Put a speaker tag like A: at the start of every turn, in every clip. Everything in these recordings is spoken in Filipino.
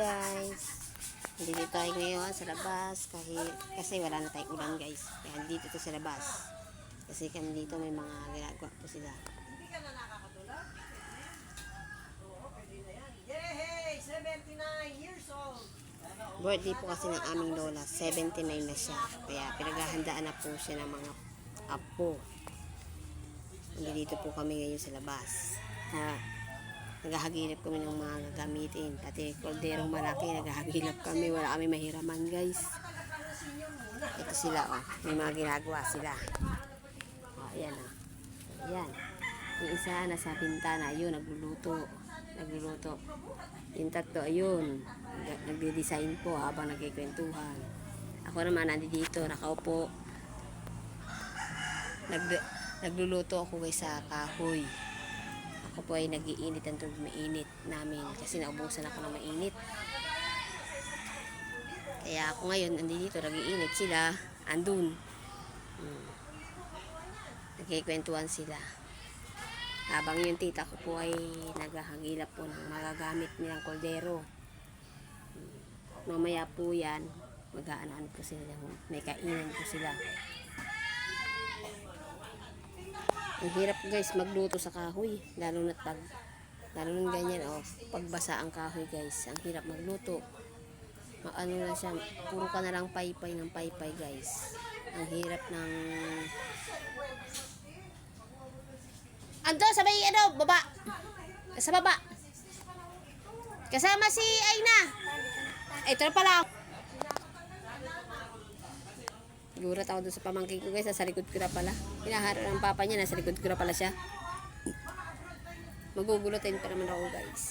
A: guys. Nandito tayo ngayon sa labas kahit kasi wala na tayong ulan guys. Kaya dito to sa labas. Kasi kami dito may mga ginagawa po sila.
B: Yay! 79 years old!
A: Birthday po kasi ng aming lola. 79 na siya. Kaya pinaghahandaan na po siya ng mga apo. Nandito po kami ngayon sa labas. Ha, naghahagilap kami ng mga gagamitin. Pati kolderong malaki, naghahagilap kami. Wala kami mahiraman guys. Ito sila oh. May mga ginagawa sila. Oh, ayan oh. Ayan. Yung isa nasa bintana, ayun, nagluluto. Nagluluto. Yung tatlo, ayun. nag- Nagde-design po habang nagkikwentuhan. Ako naman, nandito, nakaupo. Nag nagluluto ako guys sa kahoy. Ako po ay nagiinit ang tubig mainit namin kasi naubusan ako ng mainit. Kaya ako ngayon, nandito, nagiinit sila. Andun. Hmm. Nagkikwentuhan sila. Habang yung tita ko po ay naghahagilap po ng magagamit nilang koldero. Hmm. Mamaya po yan, mag-aano po sila. May kainan po sila. Ang hirap guys magluto sa kahoy. Lalo na pag, lalo na ganyan, oh, pagbasa ang kahoy guys. Ang hirap magluto. Ma- ano na siya, puro ka na lang paypay ng paypay guys. Ang hirap ng Ando, sabay ano, baba. Sa baba. Kasama si Aina. Ito na pala. Gurat ako doon sa pamangkin ko guys, nasa likod ko na pala. Hinaharap ng papa niya, nasa likod ko na pala siya. Magugulutin pa naman ako guys.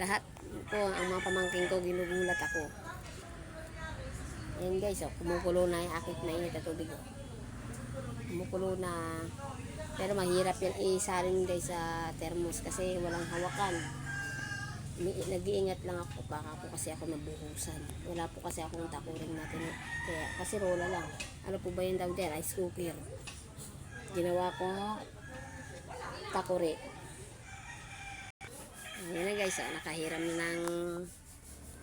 A: Lahat ko, ang mga pamangkin ko, ginugulat ako. Ayan guys, oh, kumukulo na yung akit na init na tubig. Oh. Kumukulo na. Pero mahirap yan isalin guys sa thermos kasi walang hawakan. Nag-iingat lang ako baka po kasi ako nabuhusan. Wala po kasi akong takuring natin. Kaya kasi rola lang. Ano po ba yung daw din? Ice cooker. Ginawa ko takuri. Ayan na guys, oh, nakahiram na ng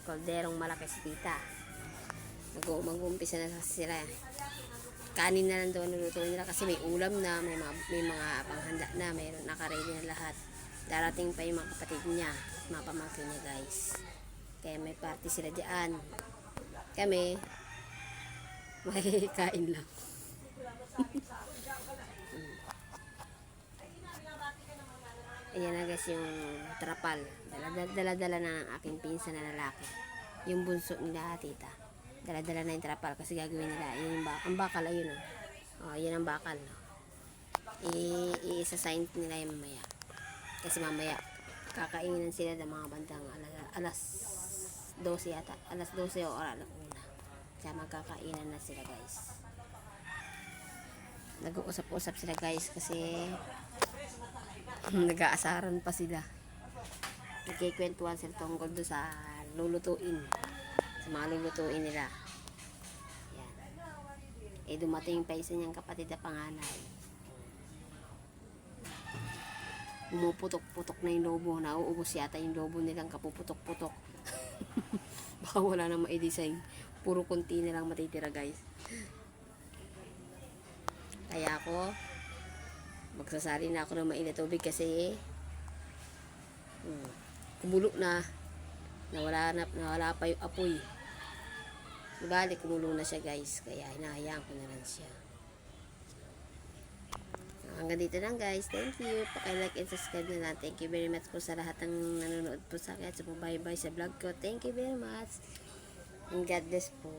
A: kalderong malaki si tita. Mag- mag-uumpisa na sila. Kanin na lang lulutuin nila kasi may ulam na, may mga, may mga panghanda na, mayroon nakaready na lahat. Darating pa yung mga kapatid niya, mga pamangkin niya guys. Kaya may party sila diyan. Kami, makikain lang. Ayan na guys yung trapal. Dala-dala na ng aking pinsan na lalaki. Yung bunso nila tita. Dala-dala na yung trapal kasi gagawin nila. Yun yung ba ang bakal ayun oh. Oh, yan ang bakal. No? I- i-assign nila yung mamaya. Kasi mamaya kakainan sila ng mga bandang alas, alas 12 yata. Alas 12 o alas 1. Kaya magkakainan na sila guys. Nag-uusap-usap sila guys kasi nag-aasaran pa sila. Nagkikwentuhan sila tungkol doon sa lulutuin. Sa mga lulutuin nila. Yan. Eh dumating pa isa niyang kapatid na panganay. Umuputok-putok na yung lobo. Nauubos yata yung lobo nilang kapuputok-putok. Baka wala na ma-design. Puro kunti na lang matitira guys. Kaya ako, magsasari na ako ng mainit kasi hmm, kumulo na nawala na nawala pa yung apoy bali kumulo na siya guys kaya hinahayaan ko na lang siya hanggang dito lang guys. Thank you. Paki-like and subscribe na lang. Thank you very much po sa lahat ng nanonood po sa akin. At sa bye bye sa vlog ko. Thank you very much. And God bless po